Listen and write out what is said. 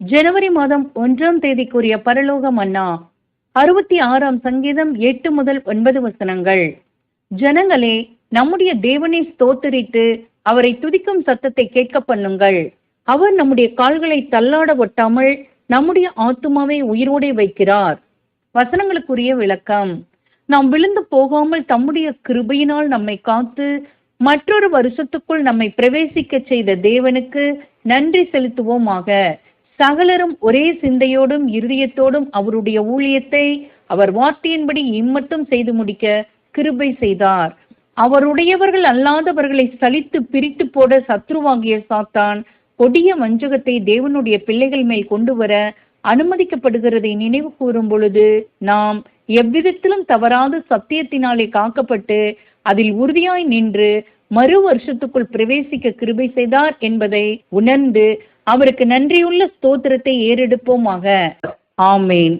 ஜனவரி மாதம் ஒன்றாம் தேதிக்குரிய பரலோக மன்னா அறுபத்தி ஆறாம் சங்கீதம் எட்டு முதல் ஒன்பது வசனங்கள். ஜனங்களே நம்முடைய தேவனை ஸ்தோத்தரித்து அவரை துதிக்கும் சத்தத்தை கேட்க பண்ணுங்கள். அவர் நம்முடைய கால்களை தள்ளாட ஒட்டாமல் நம்முடைய ஆத்துமாவை உயிரோடே வைக்கிறார். வசனங்களுக்குரிய விளக்கம். நாம் விழுந்து போகாமல் தம்முடைய கிருபையினால் நம்மை காத்து மற்றொரு வருஷத்துக்குள் நம்மை பிரவேசிக்க செய்த தேவனுக்கு நன்றி செலுத்துவோமாக. சகலரும் ஒரே சிந்தையோடும் இருதயத்தோடும் அவருடைய ஊழியத்தை அவர் வார்த்தையின்படி இம்மட்டும் செய்து முடிக்க கிருபை செய்தார். அவருடையவர்கள் அல்லாதவர்களை சலித்து பிரித்து போட சத்ருவாகிய சாத்தான் கொடிய வஞ்சகத்தை தேவனுடைய பிள்ளைகள் மேல் கொண்டு வர அனுமதிக்கப்படுகிறதை நினைவு கூறும் பொழுது நாம் எவ்விதத்திலும் தவறாத சத்தியத்தினாலே காக்கப்பட்டு அதில் உறுதியாய் நின்று மறு வருஷத்துக்குள் பிரவேசிக்க கிருபை செய்தார் என்பதை உணர்ந்து அவருக்கு நன்றியுள்ள ஸ்தோத்திரத்தை ஏறெடுப்போமாக. ஆமேன்.